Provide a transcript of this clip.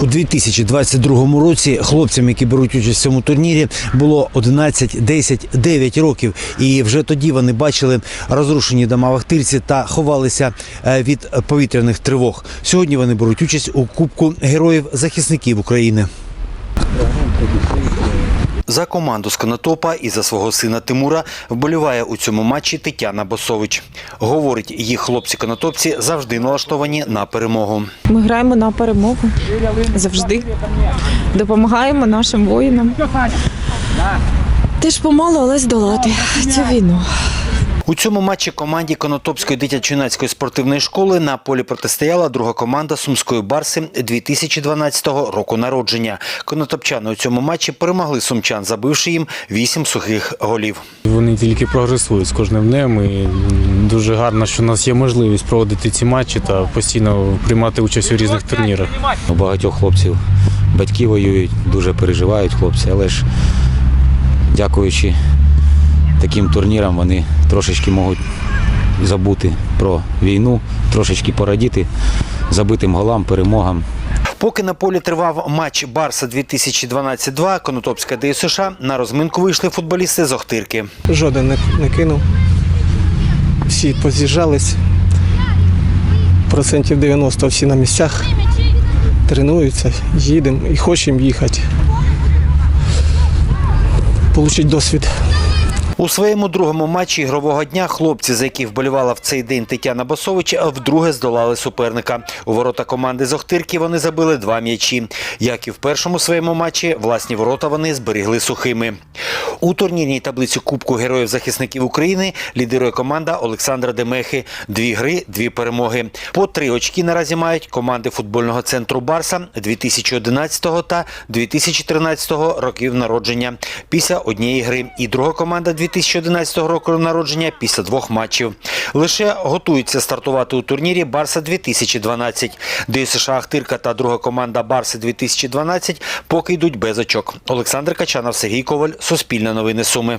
У 2022 році хлопцям, які беруть участь в цьому турнірі, було 11, 10, 9 років. І вже тоді вони бачили розрушені дома в Ахтирці та ховалися е, від повітряних тривог. Сьогодні вони беруть участь у Кубку героїв захисників України. За команду з Конотопа і за свого сина Тимура вболіває у цьому матчі Тетяна Босович. Говорить, їх хлопці-конотопці завжди налаштовані на перемогу. Ми граємо на перемогу завжди. Допомагаємо нашим воїнам. Теж помалу, але здолати цю війну. У цьому матчі команді Конотопської дитячо-юнацької спортивної школи на полі протистояла друга команда Сумської Барси 2012 року народження. Конотопчани у цьому матчі перемогли сумчан, забивши їм вісім сухих голів. Вони тільки прогресують з кожним днем. І дуже гарно, що у нас є можливість проводити ці матчі та постійно приймати участь у різних турнірах. У багатьох хлопців батьки воюють, дуже переживають хлопці, але ж дякуючи таким турнірам, вони трошечки можуть забути про війну, трошечки порадіти забитим голам, перемогам. Поки на полі тривав матч Барса 2012-2, Конотопська ДСШ на розминку вийшли футболісти з Охтирки. Жоден не, не кинув. Всі поз'їжджались. Процентів 90 всі на місцях. Тренуються, їдемо і хочемо їхати. Получить досвід. У своєму другому матчі ігрового дня хлопці, за яких вболівала в цей день Тетяна Босович, вдруге здолали суперника. У ворота команди з Охтирки вони забили два м'ячі. Як і в першому своєму матчі, власні ворота вони зберігли сухими. У турнірній таблиці Кубку Героїв захисників України лідирує команда Олександра Демехи. Дві гри, дві перемоги. По три очки наразі мають команди футбольного центру Барса 2011 та 2013 років народження. Після однієї гри і друга команда 2011 року народження після двох матчів. Лише готується стартувати у турнірі Барса 2012. ДЮСШ Ахтирка та друга команда Барси 2012 поки йдуть без очок. Олександр Качанов, Сергій Коваль, Суспільне новини Суми.